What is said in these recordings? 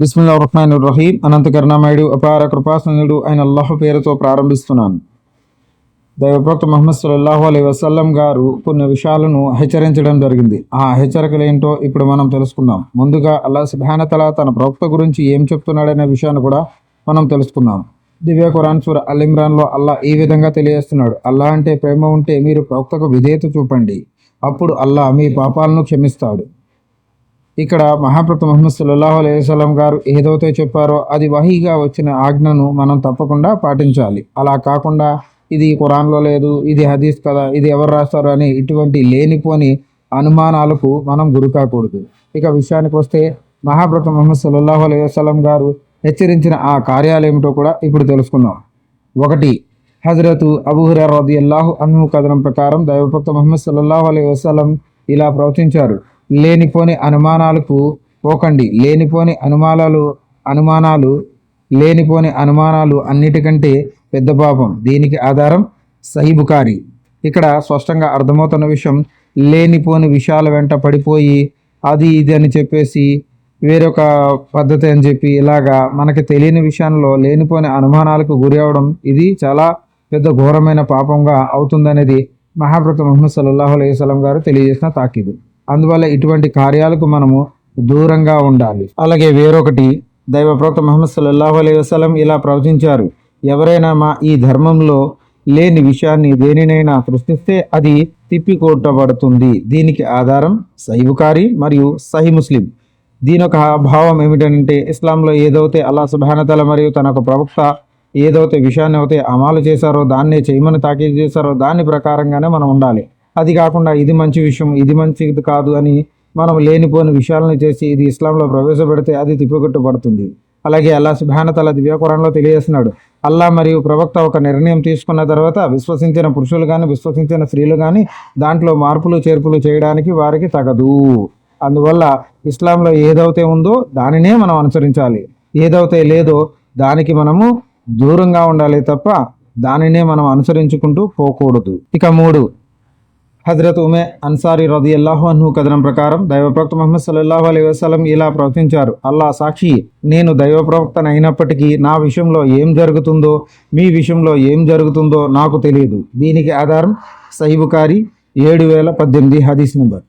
బిస్మిల్లా రహ్మాన్ రహీం అనంత కరుణామయుడు అపార కృపాసనుడు అయిన అల్లాహ్ పేరుతో ప్రారంభిస్తున్నాను. దైవప్రవక్త మహమ్మద్ సల్లల్లాహు అలీ వసల్లం గారు కొన్ని విషయాలను హెచ్చరించడం జరిగింది. ఆ హెచ్చరికలు ఏంటో ఇప్పుడు మనం తెలుసుకుందాం. ముందుగా అల్లా సుభానతల తన ప్రవక్త గురించి ఏం చెప్తున్నాడనే విషయాన్ని కూడా మనం తెలుసుకుందాం. దివ్య ఖురాన్ సూర్ అల్ ఇమ్రాన్లో అల్లా ఈ విధంగా తెలియజేస్తున్నాడు. అల్లా అంటే ప్రేమ ఉంటే మీరు ప్రవక్తకు విధేయత చూపండి. అప్పుడు అల్లా మీ పాపాలను క్షమిస్తాడు. ఇక్కడ మహాప్రత ముహమ్మద్ సల్లాహు అలైవలం గారు ఏదైతే చెప్పారో అది వహీగా వచ్చిన ఆజ్ఞను మనం తప్పకుండా పాటించాలి. అలా కాకుండా ఇది ఖురాన్లో లేదు ఇది హదీస్ కదా ఇది ఎవరు రాస్తారు అని ఇటువంటి లేనిపోని అనుమానాలకు మనం గురి కాకూడదు. ఇక విషయానికి వస్తే మహాప్రత ముహమ్మద్ సల్లాహు అలైవలం గారు హెచ్చరించిన ఆ కార్యాలు ఏమిటో కూడా ఇప్పుడు తెలుసుకుందాం. ఒకటి హజరతు అబూహుర రది అల్లాహు అన్హు కథనం ప్రకారం దైవభక్త ముహమ్మద్ సల్లాహు అలైహి వసల్లం ఇలా ప్రవచించారు. లేనిపోని అనుమానాలకు పోకండి. లేనిపోని అనుమానాలు అనుమానాలు లేనిపోని అనుమానాలు అన్నిటికంటే పెద్ద పాపం. దీనికి ఆధారం సహిబుకారి ఇక్కడ స్పష్టంగా అర్థమవుతున్న విషయం లేనిపోని విషయాల వెంట పడిపోయి అది ఇది అని చెప్పేసి వేరొక పద్ధతి అని చెప్పి ఇలాగా మనకి తెలియని విషయంలో లేనిపోని అనుమానాలకు గురి అవడం ఇది చాలా పెద్ద ఘోరమైన పాపంగా అవుతుందనేది మహాప్రత ముహమ్మద్ సల్లాహు అలైహి గారు తెలియజేసిన తాకీదు. అందువల్ల ఇటువంటి కార్యాలకు మనము దూరంగా ఉండాలి. అలాగే వేరొకటి దైవ ప్రవక్త మహమ్మద్ సల్లాహు అలైహి వసలం ఇలా ప్రవచించారు ఎవరైనా మా ఈ ధర్మంలో లేని విషయాన్ని దేనినైనా సృష్టిస్తే అది తిప్పికొట్టబడుతుంది. దీనికి ఆధారం సైబుకారి మరియు సహి ముస్లిం. దీని ఒక భావం ఏమిటంటే ఇస్లాంలో ఏదైతే అల్లా సుబానతల మరియు తన ఒక ప్రవక్త ఏదైతే విషయాన్ని అయితే అమలు చేశారో దాన్నే చేయమని తాకీదు చేశారో దాని ప్రకారంగానే మనం ఉండాలి. అది కాకుండా ఇది మంచి విషయం ఇది మంచిది కాదు అని మనం లేనిపోని విషయాలను చేసి ఇది ఇస్లాంలో ప్రవేశపెడితే అది తిప్పికొట్టబడుతుంది. అలాగే అల్లా సుబానతల దివ్యకురంలో తెలియజేస్తున్నాడు. అల్లా మరియు ప్రవక్త ఒక నిర్ణయం తీసుకున్న తర్వాత విశ్వసించిన పురుషులు కానీ విశ్వసించిన స్త్రీలు కానీ దాంట్లో మార్పులు చేర్పులు చేయడానికి వారికి తగదు. అందువల్ల ఇస్లాంలో ఏదైతే ఉందో దానినే మనం అనుసరించాలి. ఏదైతే లేదో దానికి మనము దూరంగా ఉండాలి తప్ప దానినే మనం అనుసరించుకుంటూ పోకూడదు. ఇక మూడు హజరత్ ఉమే అన్సారీ రది అల్లాహు అన్హు కథనం ప్రకారం దైవప్రవక్త మహమ్మద్ సల్లాహు అలైహి వసలం ఇలా ప్రవచించారు. అల్లా సాక్షి నేను దైవప్రవక్తనైనప్పటికీ నా విషయంలో ఏం జరుగుతుందో మీ విషయంలో ఏం జరుగుతుందో నాకు తెలియదు. దీనికి ఆధారం సహిబుకారి ఏడు వేల పద్దెనిమిది హదీస్ నెంబర్.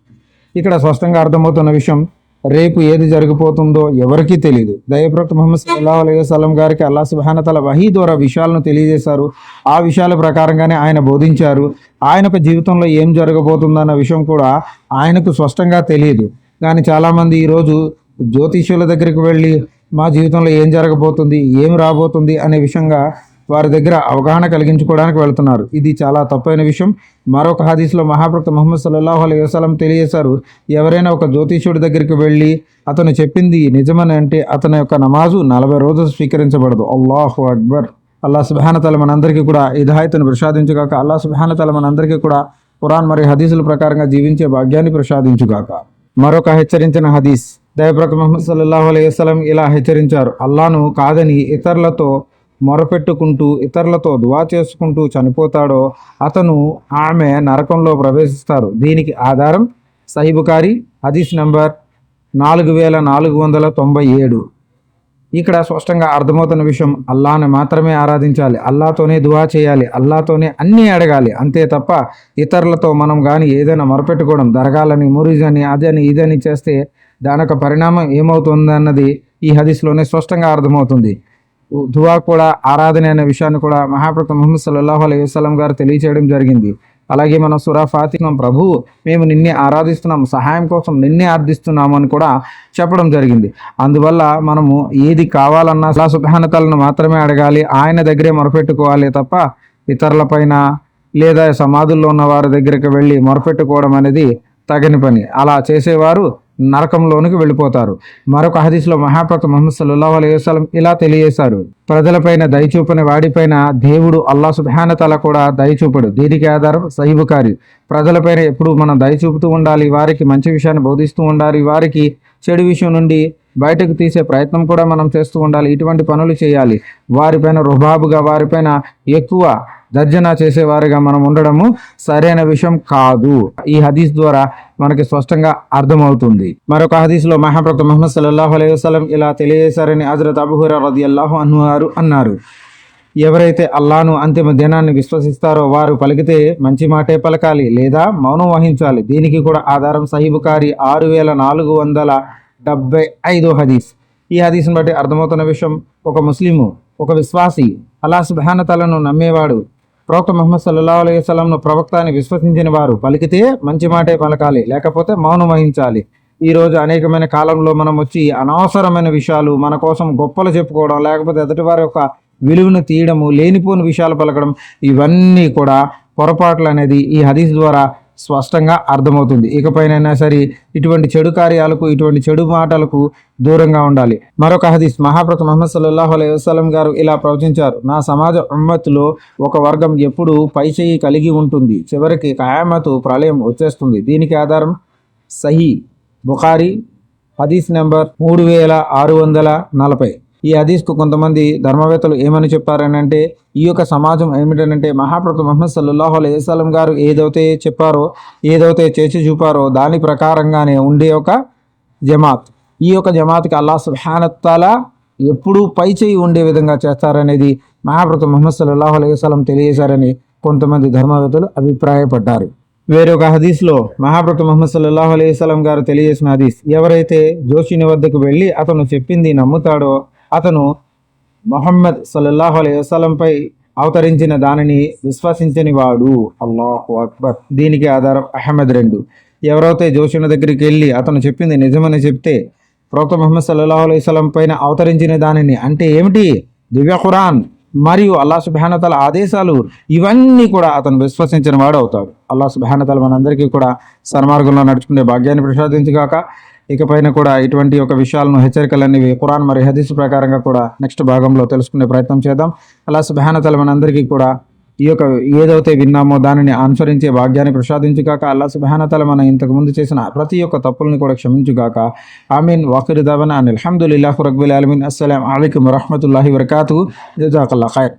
ఇక్కడ స్పష్టంగా అర్థమవుతున్న విషయం రేపు ఏది జరిగిపోతుందో ఎవరికీ తెలియదు దయప్రక్త మహమ్మద్ సల్లాహు అలైహి గారికి అల్లా సుబానతల వహీ ద్వారా విషయాలను తెలియజేశారు. ఆ విషయాల ప్రకారంగానే ఆయన బోధించారు. ఆయన యొక్క జీవితంలో ఏం జరగబోతుందన్న విషయం కూడా ఆయనకు స్పష్టంగా తెలియదు కానీ చాలామంది ఈరోజు జ్యోతిష్యుల దగ్గరికి వెళ్ళి మా జీవితంలో ఏం జరగబోతుంది? ఏం రాబోతుంది? అనే విషయంగా వారి దగ్గర అవగాహన కలిగించుకోవడానికి వెళ్తున్నారు. ఇది చాలా తప్పైన విషయం. మరొక హదీస్లో మహాప్రక్త ముహమ్మద్ సల్లాహు అలై వసలం తెలియజేశారు ఎవరైనా ఒక జ్యోతిష్యుడి దగ్గరికి వెళ్ళి అతను చెప్పింది నిజమని అంటే అతని యొక్క నమాజు నలభై రోజులు స్వీకరించబడదు. అల్లాహు అక్బర్. అల్లా సుబానతల మనందరికీ కూడా ఇదాయతను ప్రసాదించుగాక. అల్లా సుబానతల మనందరికీ కూడా ఖురాన్ మరియు హదీసుల ప్రకారంగా జీవించే భాగ్యాన్ని ప్రసాదించుగాక. మరొక హెచ్చరించిన హదీస్. దయప్రక మహమ్మద్ సల్లాహు అలైహి వసలం ఇలా హెచ్చరించారు. అల్లాను కాదని ఇతరులతో మొరపెట్టుకుంటూ ఇతరులతో దువా చేసుకుంటూ చనిపోతాడో అతను ఆమె నరకంలో ప్రవేశిస్తారు. దీనికి ఆధారం సహిబుకారి హదీస్ నంబర్ నాలుగు వేల నాలుగు వందల తొంభై ఏడు. ఇక్కడ స్పష్టంగా అర్థమవుతున్న విషయం అల్లాని మాత్రమే ఆరాధించాలి. అల్లాతోనే దువా చేయాలి. అల్లాతోనే అన్నీ అడగాలి. అంతే తప్ప ఇతరులతో మనం కానీ ఏదైనా మొరపెట్టుకోవడం దరగాలని మురిజని అదని ఇదని చేస్తే దాని యొక్క పరిణామం ఏమవుతుందన్నది ఈ హదీస్లోనే స్పష్టంగా అర్థమవుతుంది. దువా కూడా ఆరాధన అనే విషయాన్ని కూడా మహాప్రభు ముహమ్మద్ సల్లాహు అలైహి వసలం గారు తెలియచేయడం జరిగింది. అలాగే మనం సురా ఫాతిమం ప్రభు మేము నిన్నే ఆరాధిస్తున్నాం సహాయం కోసం నిన్నే ఆర్థిస్తున్నాము అని కూడా చెప్పడం జరిగింది. అందువల్ల మనము ఏది కావాలన్నా అలా సుభానతలను మాత్రమే అడగాలి ఆయన దగ్గరే మొరపెట్టుకోవాలి తప్ప ఇతరులపైన లేదా సమాధుల్లో ఉన్న వారి దగ్గరికి వెళ్ళి మొరపెట్టుకోవడం అనేది తగని పని. అలా చేసేవారు నరకంలోనికి వెళ్ళిపోతారు. మరొక హదీస్లో మహాప్రత మహమ్మద్ సల్లాహు అలైహి వసలం ఇలా తెలియజేశారు. ప్రజలపైన దయచూపని వాడిపైన దేవుడు అల్లా సుభానతల కూడా దయచూపడు దీనికి ఆధారం సహిబుకారి ప్రజలపైన ఎప్పుడు మనం దయచూపుతూ ఉండాలి. వారికి మంచి విషయాన్ని బోధిస్తూ ఉండాలి. వారికి చెడు విషయం నుండి బయటకు తీసే ప్రయత్నం కూడా మనం చేస్తూ ఉండాలి. ఇటువంటి పనులు చేయాలి. వారిపైన రుబాబుగా వారిపైన ఎక్కువ దర్జన చేసేవారిగా మనం ఉండడము సరైన విషయం కాదు. ఈ హదీస్ ద్వారా మనకి స్పష్టంగా అర్థమవుతుంది. మరొక హదీస్లో మహాప్రక్త మహమ్మద్ సల్లాహు అలైహి వసలం ఇలా తెలియజేశారని హజరత్ అబుహుర రది అల్లాహు అన్వారు అన్నారు. ఎవరైతే అల్లాను అంతిమ దినాన్ని విశ్వసిస్తారో వారు పలికితే మంచి మాటే పలకాలి లేదా మౌనం వహించాలి. దీనికి కూడా ఆధారం సహీబుకారి ఆరు వేల నాలుగు వందల డెబ్బై ఐదు హదీస్. ఈ హదీస్ని బట్టి అర్థమవుతున్న విషయం ఒక ముస్లిము ఒక విశ్వాసి అలా సుభానతలను నమ్మేవాడు. ప్రవక్త మహమ్మద్ సల్లా అలైహి వసల్లంను ప్రవక్త అని విశ్వసించిన వారు పలికితే మంచి మాటే పలకాలి. లేకపోతే మౌనం వహించాలి. ఈ రోజు అనేకమైన కాలంలో మనం వచ్చి అనవసరమైన విషయాలు మన కోసం గొప్పలు చెప్పుకోవడం లేకపోతే ఎదుటి వారి యొక్క విలువను తీయడము లేనిపోని విషయాలు పలకడం ఇవన్నీ కూడా పొరపాట్లు అనేది ఈ హదీస్ ద్వారా స్పష్టంగా అర్థమవుతుంది. ఇకపైనైనా సరే ఇటువంటి చెడు కార్యాలకు ఇటువంటి చెడు మాటలకు దూరంగా ఉండాలి. మరొక హదీస్ మహాప్రత మహమ్మద్ సల్లాహు అలై వసలం గారు ఇలా ప్రవచించారు. నా సమాజ ఉమ్మత్తులో ఒక వర్గం ఎప్పుడూ పైచేయి కలిగి ఉంటుంది. చివరికి ఖయామతు ప్రళయం వచ్చేస్తుంది. దీనికి ఆధారం సహీ బుఖారీ హదీస్ నెంబర్ మూడు వేల ఆరు వందల నలభై. ఈ హదీస్కు కొంతమంది ధర్మవేత్తలు ఏమని చెప్పారనంటే ఈ యొక్క సమాజం ఏమిటనంటే మహాప్రభు మహమ్మద్ సల్లాహు అలైహి గారు ఏదైతే చెప్పారో ఏదైతే చేసి చూపారో దాని ప్రకారంగానే ఉండే ఒక జమాత్. ఈ యొక్క జమాత్కి అల్లా సుహానత్తాలా ఎప్పుడూ పై చేయి ఉండే విధంగా చేస్తారనేది మహాప్రభు మహమ్మద్ సల్లాహు అలైహి తెలియజేశారని కొంతమంది ధర్మవేత్తలు అభిప్రాయపడ్డారు. వేరొక హదీస్లో మహాప్రభు మహమ్మద్ సల్లాహు అలైహి గారు తెలియజేసిన హదీస్ ఎవరైతే జోషిని వద్దకు వెళ్ళి అతను చెప్పింది నమ్ముతాడో అతను మొహమ్మద్ సల్లల్లాహు అలై వసలంపై అవతరించిన దానిని విశ్వసించని వాడు. అల్లాహు అక్బర్. దీనికి ఆధారం అహ్మద్ రెండు. ఎవరైతే జోషుని దగ్గరికి వెళ్ళి అతను చెప్పింది నిజమని చెప్తే ప్రవక్త మొహమ్మద్ సల్లాహు అలైహి పైన అవతరించిన దానిని అంటే ఏమిటి? దివ్య ఖురాన్. మరియు అల్లా సుబానతల ఆదేశాలు ఇవన్నీ కూడా అతను విశ్వసించిన వాడు అవుతాడు. అల్లా సుబానతల మనందరికీ కూడా సన్మార్గంలో నడుచుకునే భాగ్యాన్ని ప్రసాదించుగాక ఇకపైన కూడా ఇటువంటి ఒక విషయాలను హెచ్చరికలన్నీ ఖురాన్ మరియు హదీస్ ప్రకారంగా కూడా నెక్స్ట్ భాగంలో తెలుసుకునే ప్రయత్నం చేద్దాం. అలా సుబానతల మనందరికీ కూడా ఈ యొక్క ఏదైతే విన్నామో దానిని అనుసరించే భాగ్యాన్ని ప్రసాదించుగాక అల్లా సుబానతల మనం ఇంతకు ముందు చేసిన ప్రతి ఒక్క తప్పుల్ని కూడా క్షమించుగాక. ఆమీన్. వాకిర్ దవన్ అని అల్హమ్దుల్లాహు రక్బుల్ అలమీన్ అస్సలం అయికం వరహమతుల్లాహి వరకాతు జజాకల్లా ఖైర్.